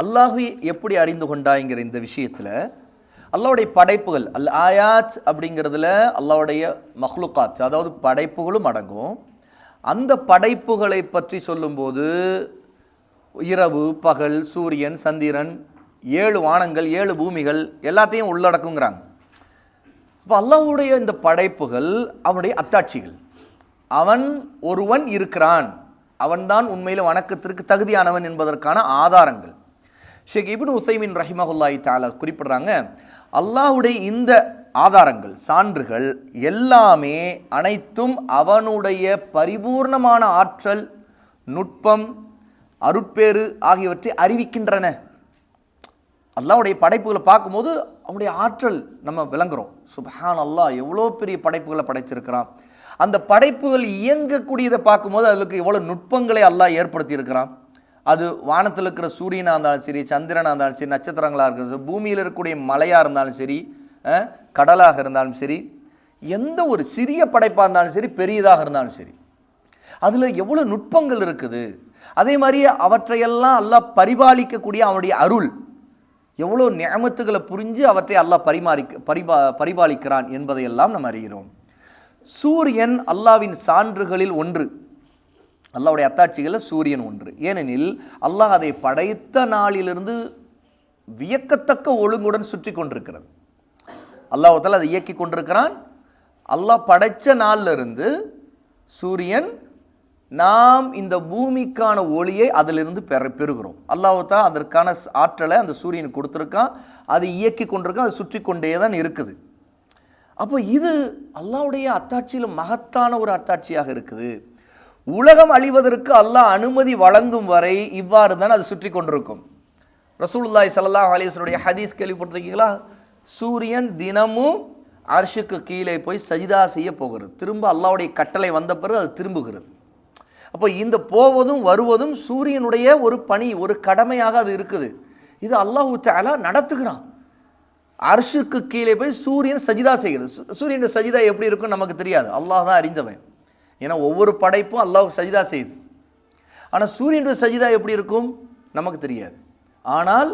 அல்லாஹு எப்படி அறிந்து கொண்டாங்கிற இந்த விஷயத்தில் அல்லாவுடைய படைப்புகள் அல் ஆயாத் அப்படிங்கிறதுல அல்லாவுடைய மஹ்லுகாத் அதாவது படைப்புகளும் அடங்கும். அந்த படைப்புகளை பற்றி சொல்லும்போது இரவு பகல் சூரியன் சந்திரன் ஏழு வானங்கள் ஏழு பூமிகள் எல்லாத்தையும் உள்ளடக்குங்கிறாங்க. இப்போ அல்லாவுடைய இந்த படைப்புகள் அவனுடைய அத்தாட்சிகள். அவன் ஒருவன் இருக்கிறான். அவன்தான் உண்மையில் வணக்கத்திற்கு தகுதியானவன் என்பதற்கான ஆதாரங்கள். ஷேக் இபின் உசைமின் ரஹிமஹுல்லாய் தாலா குறிப்பிடுறாங்க அல்லாஹ்வுடைய இந்த ஆதாரங்கள் சான்றுகள் எல்லாமே அனைத்தும் அவனுடைய பரிபூர்ணமான ஆற்றல் நுட்பம் அருட்பேறு ஆகியவற்றை அறிவிக்கின்றன. அல்லாஹ்வுடைய படைப்புகளை பார்க்கும்போது அவனுடைய ஆற்றல் நம்ம விளங்குறோம். சுபஹான் அல்லாஹ் எவ்வளோ பெரிய படைப்புகளை படைச்சிருக்கிறான். அந்த படைப்புகள் இயங்கக்கூடியதை பார்க்கும்போது அதுக்கு எவ்வளோ நுட்பங்களை அல்லாஹ் ஏற்படுத்தி இருக்கிறான் அது வானத்தில் இருக்கிற சூரியனாக இருந்தாலும் சரி சந்திரனாக இருந்தாலும் சரி நட்சத்திரங்களாக இருந்தாலும் பூமியில் இருக்கக்கூடிய மலையாக இருந்தாலும் சரி கடலாக இருந்தாலும் சரி எந்த ஒரு சிறிய படைப்பாக இருந்தாலும் சரி பெரியதாக இருந்தாலும் சரி அதில் எவ்வளோ நுட்பங்கள் இருக்குது? அதே மாதிரி அவற்றையெல்லாம் அல்லாஹ் பரிபாலிக்கக்கூடிய அவனுடைய அருள் எவ்வளோ நியமத்துகளை புரிஞ்சு அவற்றை அல்லாஹ் பரிமாறிக்க பரிபா பரிபாலிக்கிறான் என்பதையெல்லாம் நம்ம அறிகிறோம். சூரியன் அல்லாவின் சான்றுகளில் ஒன்று. அல்லாவுடைய அத்தாட்சிகளில் சூரியன் ஒன்று. ஏனெனில் அல்லாஹ் அதை படைத்த நாளிலிருந்து வியக்கத்தக்க ஒழுங்குடன் சுற்றி கொண்டிருக்கிறது. அல்லாஹால அதை இயக்கி கொண்டிருக்கிறான். அல்லாஹ் படைத்த நாளில் இருந்து சூரியன் நாம் இந்த பூமிக்கான ஒளியை அதிலிருந்து பெற பெறுகிறோம். அல்லாஹால அதற்கான ஸ்- ஆற்றலை அந்த சூரியனுக்கு கொடுத்துருக்கான். அதை இயக்கி கொண்டிருக்கான். அது சுற்றி கொண்டே தான் இருக்குது. அப்போ இது அல்லாவுடைய அத்தாட்சியில் மகத்தான ஒரு அத்தாட்சியாக இருக்குது. உலகம் அழிவதற்கு அல்லாஹ் அனுமதி வழங்கும் வரை இவ்வாறு தான் அது சுற்றி கொண்டிருக்கும். ரசூலுல்லாய் சல்லாஹ் அலிவசனுடைய ஹதீஸ் கேள்விப்பட்டிருக்கீங்களா? சூரியன் தினமும் அர்ஷுக்கு கீழே போய் சஜிதா செய்ய போகிறது. திரும்ப அல்லாவுடைய கட்டளை வந்த பிறகு அது திரும்புகிறது. அப்போ இந்த போவதும் வருவதும் சூரியனுடைய ஒரு பணி ஒரு கடமையாக அது இருக்குது. இது அல்லாஹூ தாலா நடத்துகிறான். அர்ஷுக்கு கீழே போய் சூரியன் சஜிதா செய்கிறது. சூரியனுடைய சஜிதா எப்படி இருக்குன்னு நமக்கு தெரியாது. அல்லாஹ் தான் அறிந்தவன். ஏன்னா ஒவ்வொரு படைப்பும் அல்லாஹ் சஜிதா செய்யுது. ஆனால் சூரியனுடைய சஜிதா எப்படி இருக்கும்? நமக்கு தெரியாது. ஆனால்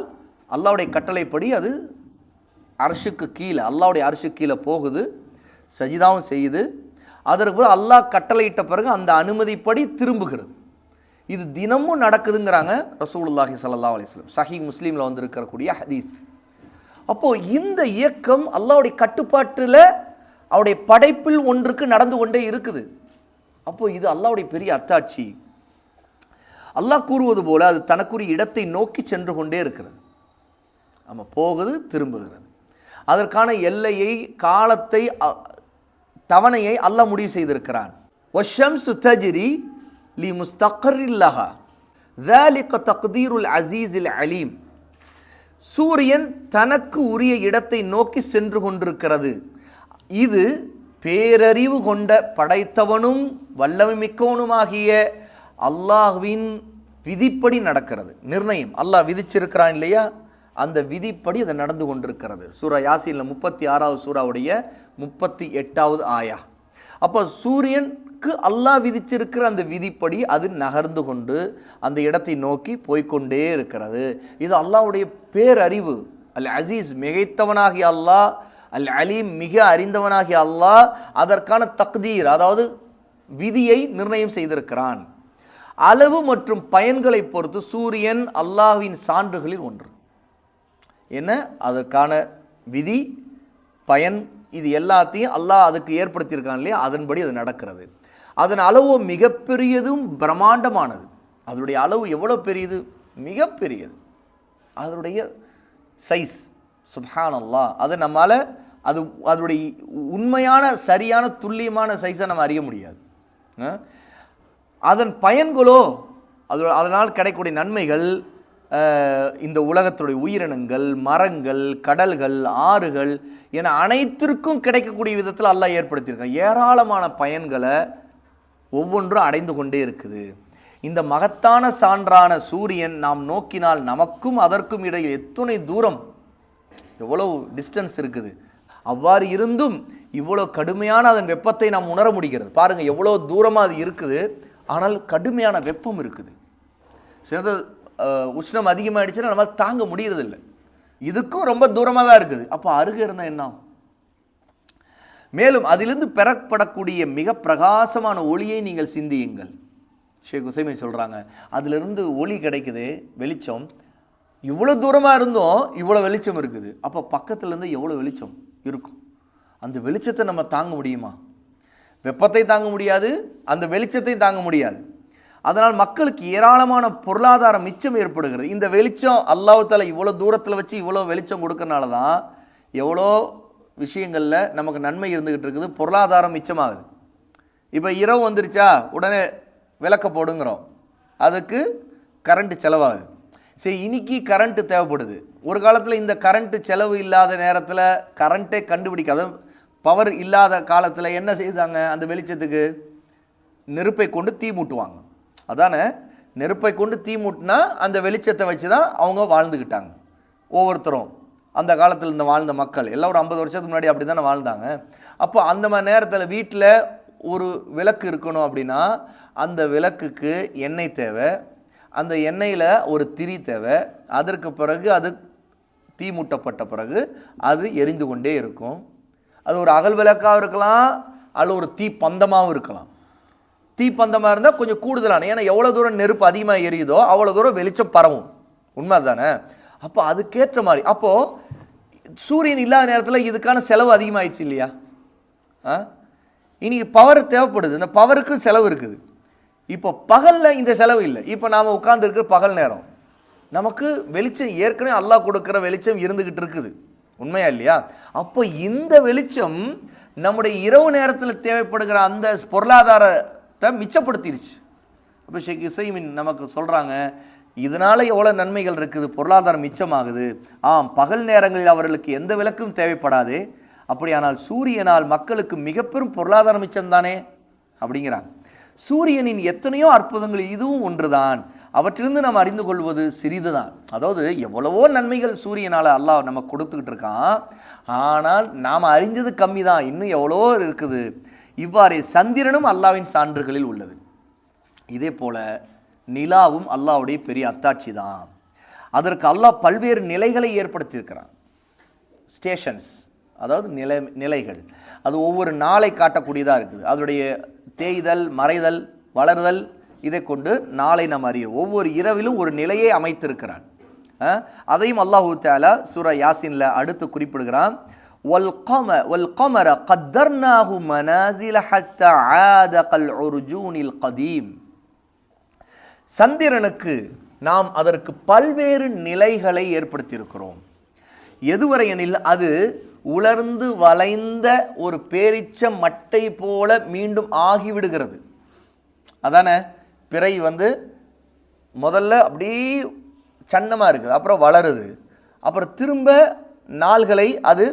அல்லாவுடைய கட்டளைப்படி அது அரசுக்கு கீழே அல்லாவுடைய அரிசுக்கு கீழே போகுது சஜிதாவும் செய்யுது. அதற்கு பிறகு அல்லாஹ் கட்டளையிட்ட பிறகு அந்த அனுமதிப்படி திரும்புகிறது. இது தினமும் நடக்குதுங்கிறாங்க ரசூலுல்லாஹி சல்லா அலைஹி சஹி முஸ்லீமில் வந்திருக்கக்கூடிய ஹதீஸ். அப்போது இந்த இயக்கம் அல்லாவுடைய கட்டுப்பாட்டில் அவருடைய படைப்பில் ஒன்றுக்கு நடந்து கொண்டே இருக்குது. அப்போ இது அல்லாஹ்வுடைய பெரிய அத்தாட்சி அல்லாஹ் கூறுவது போல அது தனக்குரிய இடத்தை நோக்கி சென்று கொண்டே இருக்கிறது நம்ம போகுது திரும்புகிறது அதற்கான எல்லையை காலத்தை அ- தவணையை அல்லாஹ் முடிவு செய்திருக்கிறான் வஷம்சு தஜ்ரி லி முஸ்தகரில்லஹா ذلك تقدير العزيز العليم சூரியன் தனக்கு உரிய இடத்தை நோக்கி சென்று கொண்டிருக்கிறது இது பேரறிவு கொண்ட படைத்தவனும் வல்லமை மிக்கவனுமாகிய அல்லாஹ்வின் விதிப்படி நடக்கிறது. நிர்ணயம். அல்லாஹ் விதிச்சிருக்கிறான் இல்லையா? அந்த விதிப்படி அது நடந்து கொண்டிருக்கிறது. சூரா யாசினில் முப்பத்தி ஆறாவது சூறாவுடைய முப்பத்தி எட்டாவது ஆயா. அப்போ சூரியனுக்கு அல்லாஹ் விதிச்சிருக்கிற அந்த விதிப்படி அது நகர்ந்து கொண்டு அந்த இடத்தை நோக்கி போய்க்கொண்டே இருக்கிறது. இது அல்லாஹ்வுடைய பேரறிவு. அல் அசீஸ் மிகைத்தவனாகிய அல்லாஹ் அல் அலீம் மிக அறிந்தவனாகிய அல்லாஹ் அதற்கான தக்தீர் அதாவது விதியை நிர்ணயம் செய்திருக்கிறான். அளவு மற்றும் பயன்களை பொறுத்து சூரியன் அல்லாஹ்வின் சான்றுகளில் ஒன்று. என்ன? அதற்கான விதி பயன் இது எல்லாத்தையும் அல்லாஹ் அதுக்கு ஏற்படுத்தியிருக்கான் இல்லையா? அதன்படி அது நடக்கிறது. அதன் அளவு மிகப்பெரியதும் பிரம்மாண்டமானது. அதனுடைய அளவு எவ்வளோ பெரியது? மிகப்பெரியது. அதனுடைய சைஸ் சுப்ஹான் அல்லா அதை நம்மால் அது அதனுடைய உண்மையான சரியான துல்லியமான சைஸை நம்ம அறிய முடியாது. அதன் பயன்களோ அது அதனால் கிடைக்கக்கூடிய நன்மைகள் இந்த உலகத்துடைய உயிரினங்கள் மரங்கள் கடல்கள் ஆறுகள் என அனைத்திற்கும் கிடைக்கக்கூடிய விதத்தில் அல்லாஹ் ஏற்படுத்தியிருக்கான். ஏராளமான பயன்களை ஒவ்வொன்றும் அடைந்து கொண்டே இருக்குது. இந்த மகத்தான சான்றான சூரியன் நாம் நோக்கினால் நமக்கும் அதற்கும் இடையில் எத்துணை தூரம் எவ்வளவு டிஸ்டன்ஸ் இருக்குது? அவ்வாறு இருந்தும் இவ்வளோ கடுமையான அதன் வெப்பத்தை நாம் உணர முடிகிறது. பாருங்க எவ்வளோ தூரமாக அது இருக்குது. ஆனால் கடுமையான வெப்பம் இருக்குது. சிறந்த உஷ்ணம் அதிகமாகிடுச்சுன்னா நம்ம தாங்க முடியறதில்லை. இதுக்கும் ரொம்ப தூரமாக தான் இருக்குது. அப்போ அருகே இருந்தால் என்ன மேலும் அதிலிருந்து பெறப்படக்கூடிய மிக பிரகாசமான ஒளியை நீங்கள் சிந்தியுங்கள். ஷேக் உசைமை சொல்கிறாங்க அதிலிருந்து ஒளி கிடைக்குது வெளிச்சம் இவ்வளோ தூரமாக இருந்தோம் இவ்வளோ வெளிச்சம் இருக்குது. அப்போ பக்கத்துலேருந்து எவ்வளோ வெளிச்சம் இருக்கும்? அந்த வெளிச்சத்தை நம்ம தாங்க முடியுமா? வெப்பத்தை தாங்க முடியாது அந்த வெளிச்சத்தை தாங்க முடியாது. அதனால் மக்களுக்கு ஏராளமான பொருளாதார மிச்சம் ஏற்படுகிறது. இந்த வெளிச்சம் அல்லாஹ்தால இவ்வளோ தூரத்தில் வச்சு இவ்வளோ வெளிச்சம் கொடுக்கறனால தான் எவ்வளோ விஷயங்களில் நமக்கு நன்மை இருந்துக்கிட்டு இருக்குது பொருளாதாரம் மிச்சமாகுது. இப்போ இரவு வந்துருச்சா உடனே விளக்க போடுங்கிறோம். அதுக்கு கரண்ட் செலவாகுது. சரி இன்னைக்கு கரண்ட்டு தேவைப்படுது. ஒரு காலத்தில் இந்த கரண்ட்டு செலவு இல்லாத நேரத்தில் கரண்ட்டே கண்டுபிடிக்காத பவர் இல்லாத காலத்தில் என்ன செய்தாங்க? அந்த வெளிச்சத்துக்கு நெருப்பை கொண்டு தீ மூட்டுவாங்க. அதானே? நெருப்பை கொண்டு தீ மூட்டினா அந்த வெளிச்சத்தை வச்சு தான் அவங்க வாழ்ந்துக்கிட்டாங்க ஒவ்வொருத்தரும். அந்த காலத்தில் இந்த வாழ்ந்த மக்கள். எல்லாம் ஒரு ஐம்பது வருஷத்துக்கு முன்னாடி அப்படி தானே வாழ்ந்தாங்க. அப்போ அந்த மாதிரி நேரத்தில் வீட்டில் ஒரு விளக்கு இருக்கணும் அப்படின்னா அந்த விளக்குக்கு எண்ணெய் தேவை அந்த எண்ணெயில் ஒரு திரி தேவை. அதற்கு பிறகு அது தீ மூட்டப்பட்ட பிறகு அது எரிந்து கொண்டே இருக்கும். அது ஒரு அகல் விளக்காகவும் இருக்கலாம் அல்லது ஒரு தீ பந்தமாகவும் இருக்கலாம். தீப்பந்தமாக இருந்தால் கொஞ்சம் கூடுதலான ஏன்னா எவ்வளோ தூரம் நெருப்பு அதிகமாக எரியுதோ அவ்வளோ தூரம் வெளிச்சம் பரவும். உண்மை தானே அப்போ அதுக்கேற்ற மாதிரி அப்போது சூரியன் இல்லாத நேரத்தில் இதுக்கான செலவு அதிகமாகிடுச்சு இல்லையா? ஆ? இன்னைக்கு பவர் தேவைப்படுது. இந்த பவருக்கும் செலவு இருக்குது. இப்போ பகலில் இந்த செலவு இல்லை. இப்போ நாம் உட்கார்ந்துருக்கிற பகல் நேரம். நமக்கு வெளிச்சம் ஏற்கனவே அல்லாஹ் கொடுக்குற வெளிச்சம் இருந்துக்கிட்டு இருக்குது. உண்மையா இல்லையா? அப்போ இந்த வெளிச்சம் நம்முடைய இரவு நேரத்தில் தேவைப்படுகிற அந்த பொருளாதாரத்தை மிச்சப்படுத்திடுச்சு அப்போ ஷேக் இசைமின் நமக்கு சொல்கிறாங்க இதனால் எவ்வளோ நன்மைகள் இருக்குது? பொருளாதாரம் மிச்சமாகுது. ஆம் பகல் நேரங்களில் அவர்களுக்கு எந்த விளக்கும் தேவைப்படாது. அப்படியானால் சூரியனால் மக்களுக்கு மிக பெரும் பொருளாதார மிச்சம் தானே? அப்படிங்கிறாங்க. சூரியனின் எத்தனையோ அற்புதங்கள் இதுவும் ஒன்றுதான். அவற்றிலிருந்து நாம் அறிந்து கொள்வது சிறிது தான் அதாவது எவ்வளவோ நன்மைகள் சூரியனால் அல்லாஹ் நம்ம கொடுத்துக்கிட்டு இருக்கான். ஆனால் நாம் அறிஞ்சது கம்மி தான் இன்னும் எவ்வளவோ இருக்குது. இவ்வாறே சந்திரனும் அல்லாவின் சான்றுகளில் உள்ளது. இதே போல நிலாவும் அல்லாஹ்வுடைய பெரிய அத்தாட்சி தான் அதற்கு அல்லாஹ் பல்வேறு நிலைகளை ஏற்படுத்தியிருக்கிறான். ஸ்டேஷன்ஸ் அதாவது நிலை நிலைகள். அது ஒவ்வொரு நாளை காட்டக்கூடியதாக இருக்குது. அதனுடைய தேய்தல் மறைதல் வளர்தல் இதை கொண்டு நாளை நாம் அறியும் ஒவ்வொரு இரவிலும் ஒரு நிலையை அமைத்திருக்கிறான். அதையும் அல்லாஹூ தாலா சூரா யாசின்ல அடுத்து குறிப்பிடுகிறான். வல் கம வல் கமர ஆத கல் கதீம். சந்திரனுக்கு நாம் அதற்கு பல்வேறு நிலைகளை ஏற்படுத்தியிருக்கிறோம். எதுவரை எனில் அது உலர்ந்து வளைந்த ஒரு பேரிச்ச மட்டை போல மீண்டும் ஆகிவிடுகிறது. அதானே? பிறை வந்து முதல்ல அப்படியே சன்னமாக இருக்குது அப்புறம் வளருது. அப்புறம் திரும்ப நாள்களை அது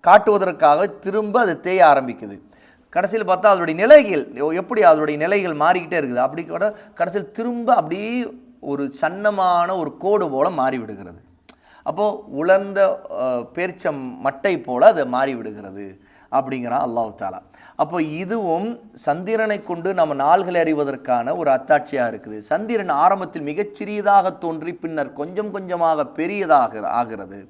காட்டுவதற்காக திரும்ப அது தேய ஆரம்பிக்குது. கடைசியில் பார்த்தா அதனுடைய நிலைகள் எப்படி அதனுடைய நிலைகள் மாறிக்கிட்டே இருக்குது. அப்படி கூட கடைசியில் திரும்ப அப்படியே ஒரு சன்னமான ஒரு கோடு போல மாறிவிடுகிறது. அப்போது உலர்ந்த பேர்ச்சம் மட்டை போல் அது மாறிவிடுகிறது அப்படிங்கிறான் அல்லாஹு தாலா அப்போ இதுவும் சந்திரனை கொண்டு நம்ம நாள்களை அறிவதற்கான ஒரு அத்தாட்சியாக இருக்குது. சந்திரன் ஆரம்பத்தில் மிகச்சிறியதாக தோன்றி பின்னர் கொஞ்சம் கொஞ்சமாக பெரியதாக ஆகிறது.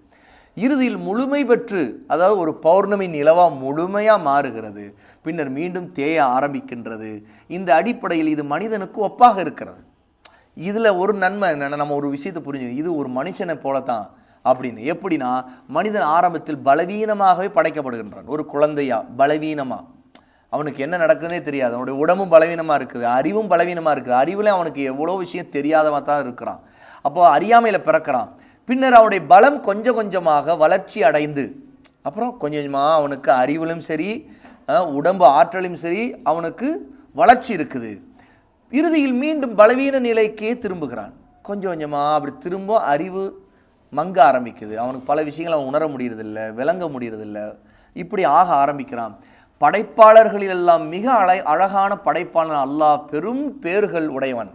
இறுதியில் முழுமை பெற்று அதாவது ஒரு பௌர்ணமி நிலவாக முழுமையாக மாறுகிறது. பின்னர் மீண்டும் தேய ஆரம்பிக்கின்றது. இந்த அடிப்படையில் இது மனிதனுக்கு ஒப்பாக இருக்கிறது. இதில் ஒரு நன்மை என்னென்னா நம்ம ஒரு விஷயத்தை புரிஞ்சு இது ஒரு மனுஷனை போல தான் அப்படின்னு. எப்படின்னா மனிதன் ஆரம்பத்தில் பலவீனமாகவே படைக்கப்படுகின்றான். ஒரு குழந்தையா பலவீனமாக அவனுக்கு என்ன நடக்குதுன்னே தெரியாது. அவனுடைய உடம்பும் பலவீனமாக இருக்குது. அறிவும் பலவீனமாக இருக்குது. அறிவில் அவனுக்கு எவ்வளோ விஷயம் தெரியாதவன் தான் இருக்கிறான். அப்போ அறியாமையில் பிறக்கிறான். பின்னர் அவனுடைய பலம் கொஞ்சம் கொஞ்சமாக வளர்ச்சி அடைந்து அப்புறம் கொஞ்சம் கொஞ்சமாக அவனுக்கு அறிவிலும் சரி உடம்பு ஆற்றலும் சரி அவனுக்கு வளர்ச்சி இருக்குது. இறுதியில் மீண்டும் பலவீன நிலைக்கே திரும்புகிறான். கொஞ்சம் கொஞ்சமாக அப்படி திரும்ப அறிவு மங்க ஆரம்பிக்குது. அவனுக்கு பல விஷயங்களை அவன் உணர முடியறதில்ல விளங்க முடியறதில்ல. இப்படி ஆக ஆரம்பிக்கிறான். படைப்பாளர்களில் எல்லாம் மிக அழை அழகான படைப்பாளன் அல்லாஹ் பெரும் பேர்கள் உடையவன்.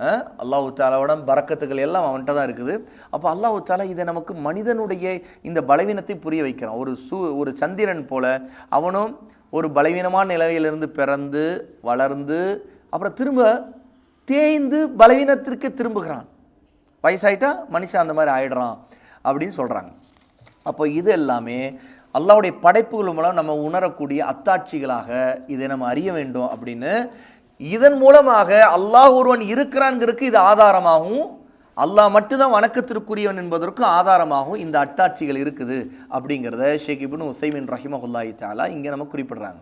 அல்லாஹு அல்லாஹ் தாலாவோட பறக்கத்துகள் எல்லாம் அவன்கிட்ட தான் இருக்குது. அப்போ அல்லாஹு தாலா இதை நமக்கு மனிதனுடைய இந்த பலவீனத்தை புரிய வைக்கிறான். ஒரு சூ ஒரு சந்திரன் போல அவனும் ஒரு பலவீனமான நிலையிலிருந்து பிறந்து வளர்ந்து அப்புறம் திரும்ப தேய்ந்து பலவீனத்திற்கு திரும்புகிறான். வயசாயிட்டா மனுஷன் அந்த மாதிரி ஆயிடுறான் அப்படின்னு சொல்கிறாங்க அப்போ இது எல்லாமே அல்லாவுடைய படைப்புகள் மூலம் நம்ம உணரக்கூடிய அத்தாட்சிகளாக இதை நம்ம அறிய வேண்டும் அப்படின்னு இதன் மூலமாக அல்லாஹ் ஒருவன் இருக்கிறான்ங்கிறதுக்கு இது ஆதாரமாகவும் அல்லாஹ் மட்டும்தான் வணக்கத்திற்குரியவன் என்பதற்கும் ஆதாரமாகவும் இந்த அத்தாட்சிகள் இருக்குது அப்படிங்கிறத ஷேக் இபின் உசைமின் ரஹிமஹுல்லாஹி தாலா இங்கே நம்ம குறிப்பிடுறாங்க.